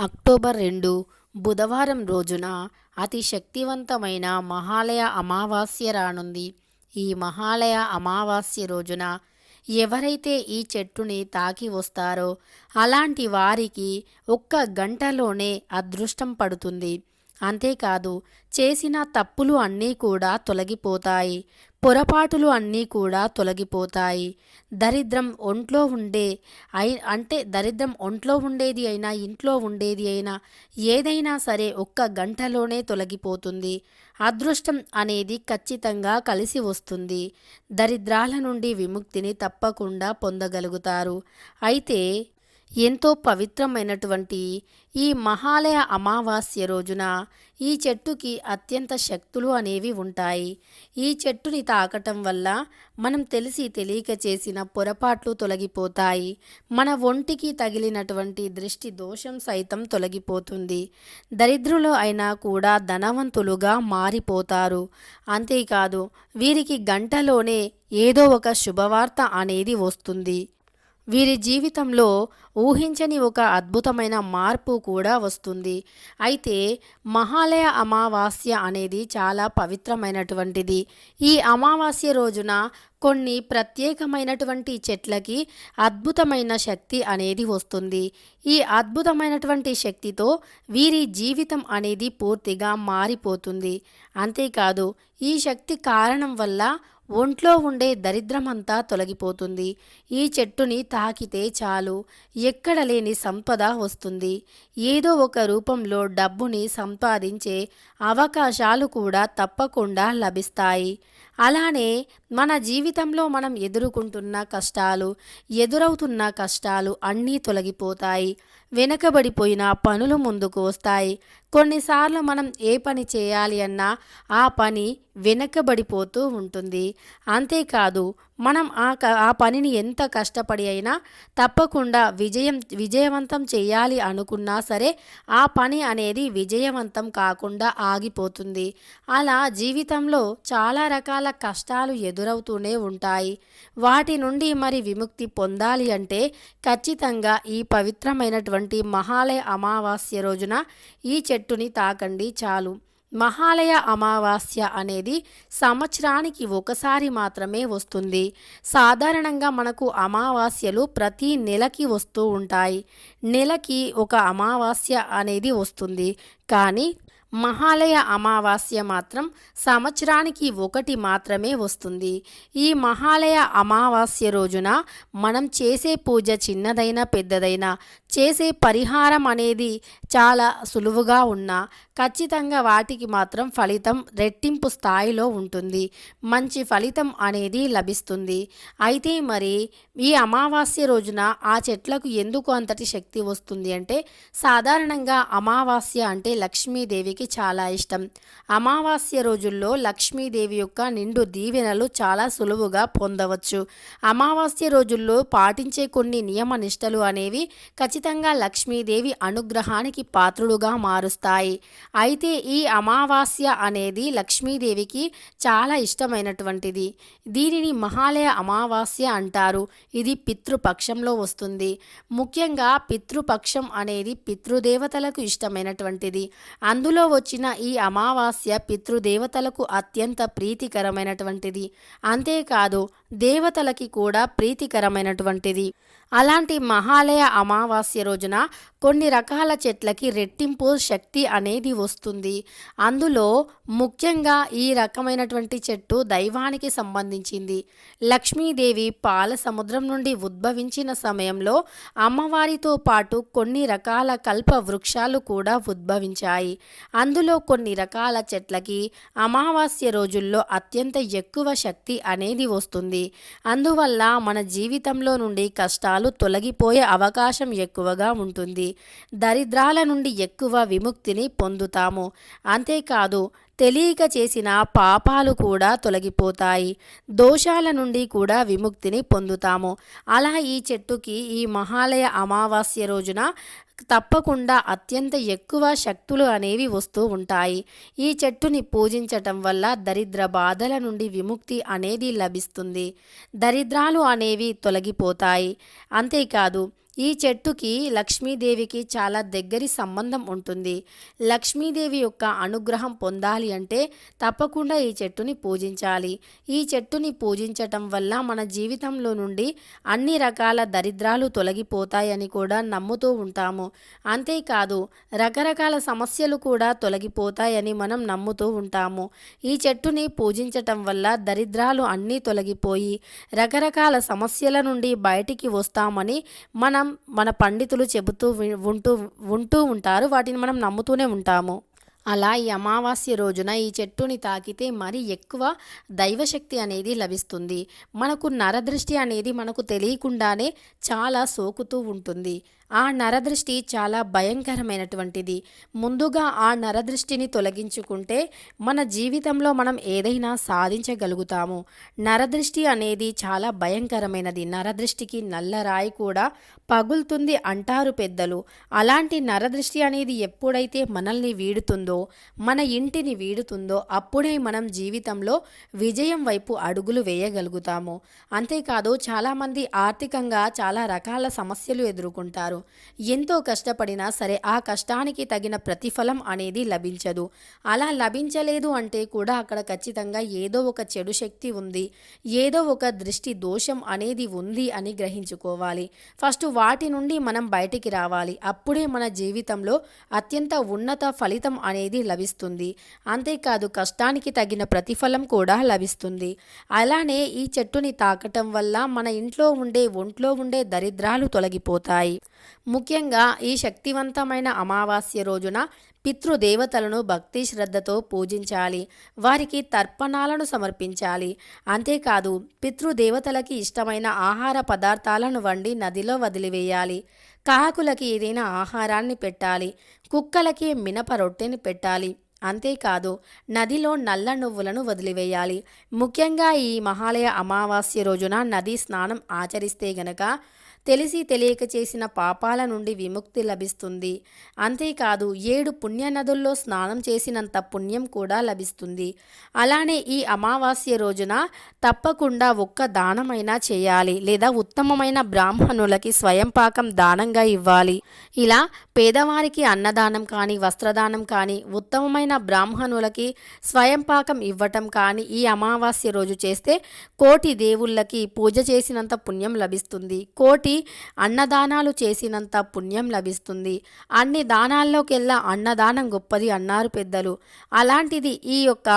October రెండు బుధవారం రోజున అతి శక్తివంతమైన మహాలయ అమావాస్య రానుంది. ఈ మహాలయ అమావాస్య రోజున ఎవరైతే ఈ చెట్టుని తాకి వస్తారో అలాంటి వారికి ఒక్క గంటలోనే అదృష్టం పడుతుంది. అంతేకాదు చేసిన తప్పులు అన్నీ కూడా తొలగిపోతాయి. పొరపాటులు అన్నీ కూడా తొలగిపోతాయి. దరిద్రం ఒంట్లో ఉండే అయి అంటే దరిద్రం ఒంట్లో ఉండేది అయినా ఇంట్లో ఉండేది అయినా ఏదైనా సరే ఒక్క గంటలోనే తొలగిపోతుంది. అదృష్టం అనేది ఖచ్చితంగా కలిసి వస్తుంది. దరిద్రాల నుండి విముక్తిని తప్పకుండా పొందగలుగుతారు. అయితే ఎంతో పవిత్రమైనటువంటి ఈ మహాలయ అమావాస్య రోజున ఈ చెట్టుకి అత్యంత శక్తులు అనేవి ఉంటాయి. ఈ చెట్టుని తాకటం వల్ల మనం తెలిసి తెలియక చేసిన పొరపాట్లు తొలగిపోతాయి. మన ఒంటికి తగిలినటువంటి దృష్టి దోషం సైతం తొలగిపోతుంది. దరిద్రులు అయినా కూడా ధనవంతులుగా మారిపోతారు. అంతేకాదు వీరికి గంటలోనే ఏదో ఒక శుభవార్త అనేది వస్తుంది. వీరి జీవితంలో ఊహించని ఒక అద్భుతమైన మార్పు కూడా వస్తుంది. అయితే మహాలయ అమావాస్య అనేది చాలా పవిత్రమైనటువంటిది. ఈ అమావాస్య రోజున కొన్ని ప్రత్యేకమైనటువంటి చెట్లకి అద్భుతమైన శక్తి అనేది వస్తుంది. ఈ అద్భుతమైనటువంటి శక్తితో వీరి జీవితం అనేది పూర్తిగా మారిపోతుంది. అంతేకాదు ఈ శక్తి కారణం వల్ల ఒంట్లో ఉండే దరిద్రమంతా తొలగిపోతుంది. ఈ చెట్టుని తాకితే చాలు. ఎక్కడ లేని సంపద వస్తుంది. ఏదో ఒక రూపంలో డబ్బుని సంపాదించే అవకాశాలు కూడా తప్పకుండా లభిస్తాయి. అలానే మన జీవితంలో మనం ఎదుర్కొంటున్న కష్టాలు ఎదురవుతున్న కష్టాలు అన్నీ తొలగిపోతాయి. వెనకబడిపోయిన పనులు ముందుకు వస్తాయి. కొన్నిసార్లు మనం ఏ పని చేయాలి అన్నా ఆ పని వెనకబడిపోతూ ఉంటుంది. అంతేకాదు మనం ఆ క ఆ పనిని ఎంత కష్టపడి అయినా తప్పకుండా విజయం విజయవంతం చేయాలి అనుకున్నా సరే ఆ పని అనేది విజయవంతం కాకుండా ఆగిపోతుంది. అలా జీవితంలో చాలా రకాల కష్టాలు ఎదురవుతూనే ఉంటాయి. వాటి నుండి మరి విముక్తి పొందాలి అంటే ఖచ్చితంగా ఈ పవిత్రమైనటువంటి మహాలయ అమావాస్య రోజున ఈ చెట్టుని తాకండి చాలు. మహాలయ అమావాస్య అనేది సంవత్సరానికి ఒకసారి మాత్రమే వస్తుంది. సాధారణంగా మనకు అమావాస్యలు ప్రతి నెలకి వస్తూ ఉంటాయి. నెలకి ఒక అమావాస్య అనేది వస్తుంది. కానీ మహాలయ అమావాస్య మాత్రం సంవత్సరానికి ఒకటి మాత్రమే వస్తుంది. ఈ మహాలయ అమావాస్య రోజున మనం చేసే పూజ చిన్నదైనా పెద్దదైనా చేసే పరిహారం అనేది చాలా సులువుగా ఉన్నా ఖచ్చితంగా వాటికి మాత్రం ఫలితం రెట్టింపు స్థాయిలో ఉంటుంది. మంచి ఫలితం అనేది లభిస్తుంది. అయితే మరి ఈ అమావాస్య రోజున ఆ చెట్లకు ఎందుకు అంతటి శక్తి వస్తుంది అంటే సాధారణంగా అమావాస్య అంటే లక్ష్మీదేవికి చాలా ఇష్టం. అమావాస్య రోజుల్లో లక్ష్మీదేవి యొక్క నిండు దీవెనలు చాలా సులువుగా పొందవచ్చు. అమావాస్య రోజుల్లో పాటించే కొన్ని నియమ నిష్టలు అనేవి ఖచ్చితంగా ఖచ్చితంగా లక్ష్మీదేవి అనుగ్రహానికి పాత్రులుగా మారుస్తాయి. అయితే ఈ అమావాస్య అనేది లక్ష్మీదేవికి చాలా ఇష్టమైనటువంటిది. దీనిని మహాలయ అమావాస్య అంటారు. ఇది పితృపక్షంలో వస్తుంది. ముఖ్యంగా పితృపక్షం అనేది పితృదేవతలకు ఇష్టమైనటువంటిది. అందులో వచ్చిన ఈ అమావాస్య పితృదేవతలకు అత్యంత ప్రీతికరమైనటువంటిది. అంతేకాదు దేవతలకి కూడా ప్రీతికరమైనటువంటిది. అలాంటి మహాలయ అమావాస్య రోజున కొన్ని రకాల చెట్లకి రెట్టింపు శక్తి అనేది వస్తుంది. అందులో ముఖ్యంగా ఈ రకమైనటువంటి చెట్టు దైవానికి సంబంధించింది. లక్ష్మీదేవి పాల సముద్రం నుండి ఉద్భవించిన సమయంలో అమ్మవారితో పాటు కొన్ని రకాల కల్ప వృక్షాలు కూడా ఉద్భవించాయి. అందులో కొన్ని రకాల చెట్లకి అమావాస్య రోజుల్లో అత్యంత ఎక్కువ శక్తి అనేది వస్తుంది. అందువల్ల మన జీవితంలో నుండి కష్టాలు తొలగిపోయే అవకాశం ఎక్కువగా ఉంటుంది. దరిద్రాల నుండి ఎక్కువ విముక్తిని పొందుతాము. అంతేకాదు తెలియక చేసిన పాపాలు కూడా తొలగిపోతాయి. దోషాల నుండి కూడా విముక్తిని పొందుతాము. అలా ఈ చెట్టుకి ఈ మహాలయ అమావాస్య రోజున తప్పకుండా అత్యంత ఎక్కువ శక్తులు అనేవి వస్తూ ఉంటాయి. ఈ చెట్టుని పూజించటం వల్ల దరిద్ర బాధల నుండి విముక్తి అనేది లభిస్తుంది. దరిద్రాలు అనేవి తొలగిపోతాయి. అంతేకాదు ఈ చెట్టుకి లక్ష్మీదేవికి చాలా దగ్గరి సంబంధం ఉంటుంది. లక్ష్మీదేవి యొక్క అనుగ్రహం పొందాలి అంటే తప్పకుండా ఈ చెట్టుని పూజించాలి. ఈ చెట్టుని పూజించటం వల్ల మన జీవితంలో నుండి అన్ని రకాల దరిద్రాలు తొలగిపోతాయని కూడా నమ్ముతూ ఉంటాము. అంతేకాదు రకరకాల సమస్యలు కూడా తొలగిపోతాయని మనం నమ్ముతూ ఉంటాము. ఈ చెట్టుని పూజించటం వల్ల దరిద్రాలు అన్నీ తొలగిపోయి రకరకాల సమస్యల నుండి బయటికి వస్తామని మన మన పండితులు చెబుతూ ఉంటూ ఉంటూ ఉంటారు వాటిని మనం నమ్ముతూనే ఉంటాము. అలా ఈ అమావాస్య రోజున ఈ చెట్టుని తాకితే మరి ఎక్కువ దైవశక్తి అనేది లభిస్తుంది. మనకు నరదృష్టి అనేది మనకు తెలియకుండానే చాలా సోకుతూ ఉంటుంది. ఆ నరదృష్టి చాలా భయంకరమైనటువంటిది. ముందుగా ఆ నరదృష్టిని తొలగించుకుంటే మన జీవితంలో మనం ఏదైనా సాధించగలుగుతాము. నరదృష్టి అనేది చాలా భయంకరమైనది. నరదృష్టికి నల్ల రాయి కూడా పగులుతుంది అంటారు పెద్దలు. అలాంటి నరదృష్టి అనేది ఎప్పుడైతే మనల్ని వీడుతుందో మన ఇంటిని వీడుతుందో అప్పుడే మనం జీవితంలో విజయం వైపు అడుగులు వేయగలుగుతాము. అంతేకాదు చాలామంది ఆర్థికంగా చాలా రకాల సమస్యలు ఎదుర్కొంటారు. ఎంతో కష్టపడినా సరే ఆ కష్టానికి తగిన ప్రతిఫలం అనేది లభించదు. అలా లభించలేదు అంటే కూడా అక్కడ ఖచ్చితంగా ఏదో ఒక చెడు శక్తి ఉంది. ఏదో ఒక దృష్టి దోషం అనేది ఉంది అని గ్రహించుకోవాలి. ఫస్ట్ వాటి నుండి మనం బయటికి రావాలి. అప్పుడే మన జీవితంలో అత్యంత ఉన్నత ఫలితం అనేది లభిస్తుంది. అంతేకాదు కష్టానికి తగిన ప్రతిఫలం కూడా లభిస్తుంది. అలానే ఈ చెట్టుని తాకటం వల్ల మన ఇంట్లో ఉండే ఒంట్లో ఉండే దరిద్రాలు తొలగిపోతాయి. ముఖ్యంగా ఈ శక్తివంతమైన అమావాస్య రోజున పితృదేవతలను భక్తి శ్రద్ధతో పూజించాలి వారికి తర్పణాలను సమర్పించాలి. అంతేకాదు పితృదేవతలకి ఇష్టమైన ఆహార పదార్థాలను వండి నదిలో వదిలివేయాలి. కాకులకి ఏదైనా ఆహారాన్ని పెట్టాలి కుక్కలకి మినప రొట్టెని పెట్టాలి. అంతేకాదు నదిలో నల్ల నువ్వులను వదిలివేయాలి. ముఖ్యంగా ఈ మహాలయ అమావాస్య రోజున నది స్నానం ఆచరిస్తే గనక తెలిసి తెలియక చేసిన పాపాల నుండి విముక్తి లభిస్తుంది. అంతేకాదు ఏడు పుణ్య నదుల్లో స్నానం చేసినంత పుణ్యం కూడా లభిస్తుంది. అలానే ఈ అమావాస్య రోజున తప్పకుండా ఒక్క దానమైనా చేయాలి లేదా ఉత్తమమైన బ్రాహ్మణులకి స్వయం పాకం దానంగా ఇవ్వాలి. ఇలా పేదవారికి అన్నదానం కానీ వస్త్రదానం కానీ ఉత్తమమైన బ్రాహ్మణులకి స్వయం పాకం ఇవ్వటం కానీ ఈ అమావాస్య రోజు చేస్తే కోటి దేవుళ్ళకి పూజ చేసినంత పుణ్యం లభిస్తుంది. కోటి అన్నదానాలు చేసినంత పుణ్యం లభిస్తుంది. అన్ని దానాల్లోకెల్లా అన్నదానం గొప్పది అన్నారు పెద్దలు. అలాంటిది ఈ యొక్క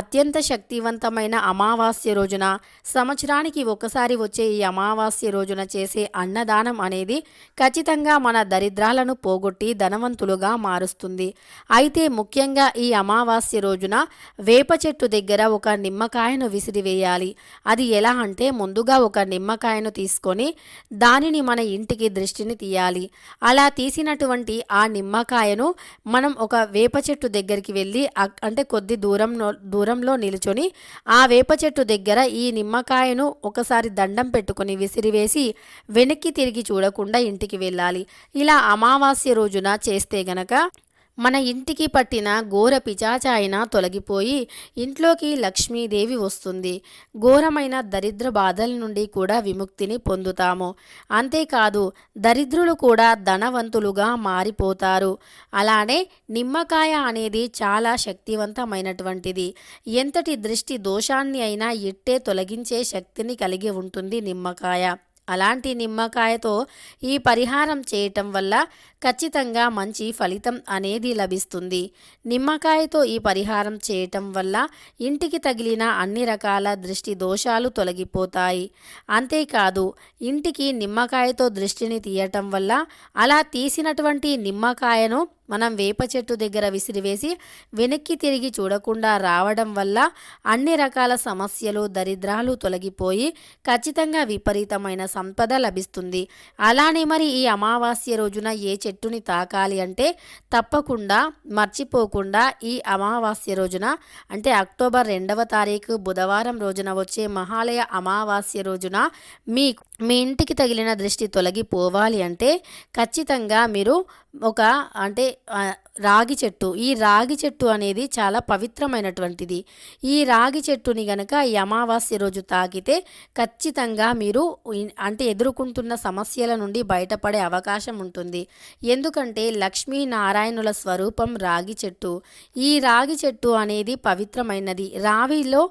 అత్యంత శక్తివంతమైన అమావాస్య రోజున సంవత్సరానికి ఒకసారి వచ్చే ఈ అమావాస్య రోజున చేసే అన్నదానం అనేది ఖచ్చితంగా మన దరిద్రాలను పోగొట్టి ధనవంతులుగా మారుస్తుంది. అయితే ముఖ్యంగా ఈ అమావాస్య రోజున వేప చెట్టు దగ్గర ఒక నిమ్మకాయను విసిరివేయాలి. అది ఎలా అంటే ముందుగా ఒక నిమ్మకాయను తీసుకొని దానిని మన ఇంటికి దృష్టిని తీయాలి. అలా తీసినటువంటి ఆ నిమ్మకాయను మనం ఒక వేప చెట్టు దగ్గరికి వెళ్ళి అంటే కొద్ది దూరం దూరంలో నిలుచొని ఆ వేప చెట్టు దగ్గర ఈ నిమ్మకాయను ఒకసారి దండం పెట్టుకొని విసిరివేసి వెనక్కి తిరిగి చూడకుండా ఇంటికి వెళ్ళాలి. ఇలా అమావాస్య రోజున చేస్తే గనక మన ఇంటికి పట్టిన ఘోర పిచాచాయన తొలగిపోయి ఇంట్లోకి లక్ష్మీదేవి వస్తుంది. ఘోరమైన దరిద్ర బాధల నుండి కూడా విముక్తిని పొందుతాము. అంతేకాదు దరిద్రులు కూడా ధనవంతులుగా మారిపోతారు. అలానే నిమ్మకాయ అనేది చాలా శక్తివంతమైనటువంటిది. ఎంతటి దృష్టి దోషాన్ని అయినా ఇట్టే తొలగించే శక్తిని కలిగి ఉంటుంది నిమ్మకాయ. అలాంటి నిమ్మకాయతో ఈ పరిహారం చేయటం వల్ల ఖచ్చితంగా మంచి ఫలితం అనేది లభిస్తుంది. నిమ్మకాయతో ఈ పరిహారం చేయటం వల్ల ఇంటికి తగిలిన అన్ని రకాల దృష్టి దోషాలు తొలగిపోతాయి. అంతేకాదు ఇంటికి నిమ్మకాయతో దృష్టిని తీయటం వల్ల అలా తీసినటువంటి నిమ్మకాయను మనం వేప చెట్టు దగ్గర విసిరివేసి వెనక్కి తిరిగి చూడకుండా రావడం వల్ల అన్ని రకాల సమస్యలు దరిద్రాలు తొలగిపోయి ఖచ్చితంగా విపరీతమైన సంపద లభిస్తుంది. అలానే మరి ఈ అమావాస్య రోజున ఏ చెట్టుని తాకాలి అంటే తప్పకుండా మర్చిపోకుండా ఈ అమావాస్య రోజున అంటే అక్టోబర్ రెండవ తారీఖు బుధవారం రోజున వచ్చే మహాలయ అమావాస్య రోజున మీ మీ ఇంటికి తగిలిన దృష్టి తొలగిపోవాలి అంటే ఖచ్చితంగా మీరు ఒక అంటే రాగి చెట్టు. ఈ రాగి చెట్టు అనేది చాలా పవిత్రమైనటువంటిది. ఈ రాగి చెట్టుని గనక ఈ అమావాస్య రోజు తాకితే ఖచ్చితంగా మీరు అంటే ఎదుర్కొంటున్న సమస్యల నుండి బయటపడే అవకాశం ఉంటుంది. ఎందుకంటే లక్ష్మీనారాయణుల స్వరూపం రాగి చెట్టు. ఈ రాగి చెట్టు అనేది పవిత్రమైనది. రావిలో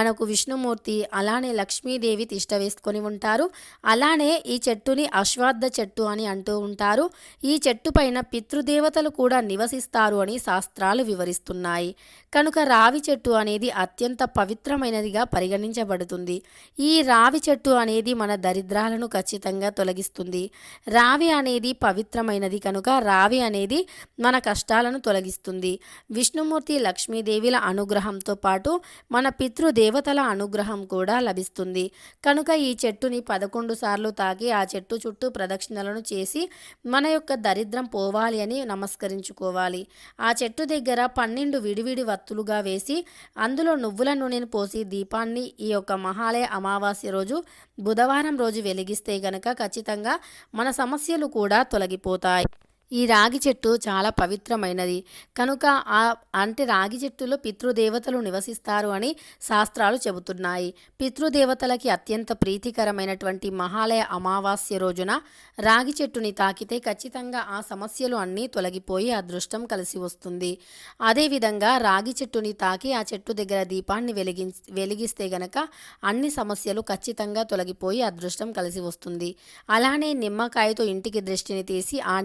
మనకు విష్ణుమూర్తి అలానే లక్ష్మీదేవి తిష్ట వేసుకొని ఉంటారు. అలానే ఈ చెట్టుని అశ్వార్థ చెట్టు అని అంటూ ఉంటారు. ఈ చెట్టుపై పితృదేవతలు కూడా నివసిస్తారు అని శాస్త్రాలు వివరిస్తున్నాయి. కనుక రావి చెట్టు అనేది అత్యంత పవిత్రమైనదిగా పరిగణించబడుతుంది. ఈ రావి చెట్టు అనేది మన దరిద్రాలను ఖచ్చితంగా తొలగిస్తుంది. రావి అనేది పవిత్రమైనది కనుక రావి అనేది మన కష్టాలను తొలగిస్తుంది. విష్ణుమూర్తి లక్ష్మీదేవిల అనుగ్రహంతో పాటు మన పితృదేవతల అనుగ్రహం కూడా లభిస్తుంది. కనుక ఈ చెట్టుని పదకొండు సార్లు తాకి ఆ చెట్టు చుట్టూ ప్రదక్షిణలను చేసి మన యొక్క దరిద్రం పోవాలి అని నమస్కరించుకోవాలి. ఆ చెట్టు దగ్గర పన్నెండు విడివిడి కత్తులుగా వేసి అందులో నువ్వుల నూనెను పోసి దీపాన్ని ఈ యొక్క మహాలయ అమావాస్య రోజు బుధవారం రోజు వెలిగిస్తే గనక ఖచ్చితంగా మన సమస్యలు కూడా తొలగిపోతాయి. ఈ రాగి చెట్టు చాలా పవిత్రమైనది. కనుక ఆ అంటే రాగి చెట్టులో పితృదేవతలు నివసిస్తారు అని శాస్త్రాలు చెబుతున్నాయి. పితృదేవతలకి అత్యంత ప్రీతికరమైనటువంటి మహాలయ అమావాస్య రోజున రాగి చెట్టుని తాకితే ఖచ్చితంగా ఆ సమస్యలు అన్నీ తొలగిపోయి అదృష్టం కలిసి వస్తుంది. అదేవిధంగా రాగి చెట్టుని తాకి ఆ చెట్టు దగ్గర దీపాన్ని వెలిగి వెలిగిస్తే గనక అన్ని సమస్యలు ఖచ్చితంగా తొలగిపోయి అదృష్టం కలిసి వస్తుంది. అలానే నిమ్మకాయతో ఇంటికి దృష్టిని తీసి ఆ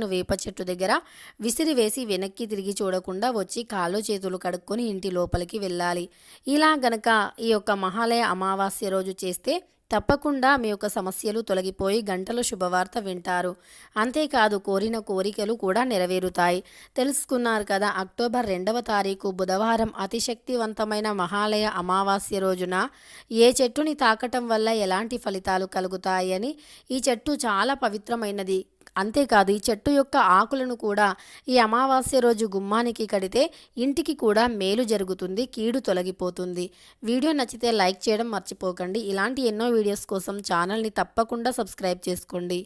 నిమ్మకాయను వేప చెట్టు దగ్గర విసిరివేసి వెనక్కి తిరిగి చూడకుండా వచ్చి కాళ్ళు చేతులు కడుక్కొని ఇంటి లోపలికి వెళ్ళాలి. ఇలా గనక ఈ యొక్క మహాలయ అమావాస్య రోజు చేస్తే తప్పకుండా మీ యొక్క సమస్యలు తొలగిపోయి గంటలు శుభవార్త వింటారు. అంతేకాదు కోరిన కోరికలు కూడా నెరవేరుతాయి. తెలుసుకున్నారు కదా అక్టోబర్ రెండవ తారీఖు బుధవారం అతిశక్తివంతమైన మహాలయ అమావాస్య రోజున ఏ చెట్టుని తాకటం వల్ల ఎలాంటి ఫలితాలు కలుగుతాయని ఈ చెట్టు చాలా పవిత్రమైనది. అంతేకాదు ఈ చెట్టు యొక్క ఆకులను కూడా ఈ అమావాస్య రోజు గుమ్మానికి కడితే ఇంటికి కూడా మేలు జరుగుతుంది కీడు తొలగిపోతుంది. వీడియో నచ్చితే లైక్ చేయడం మర్చిపోకండి. ఇలాంటి ఎన్నో వీడియోస్ కోసం ఛానల్ని తప్పకుండా సబ్స్క్రైబ్ చేసుకోండి.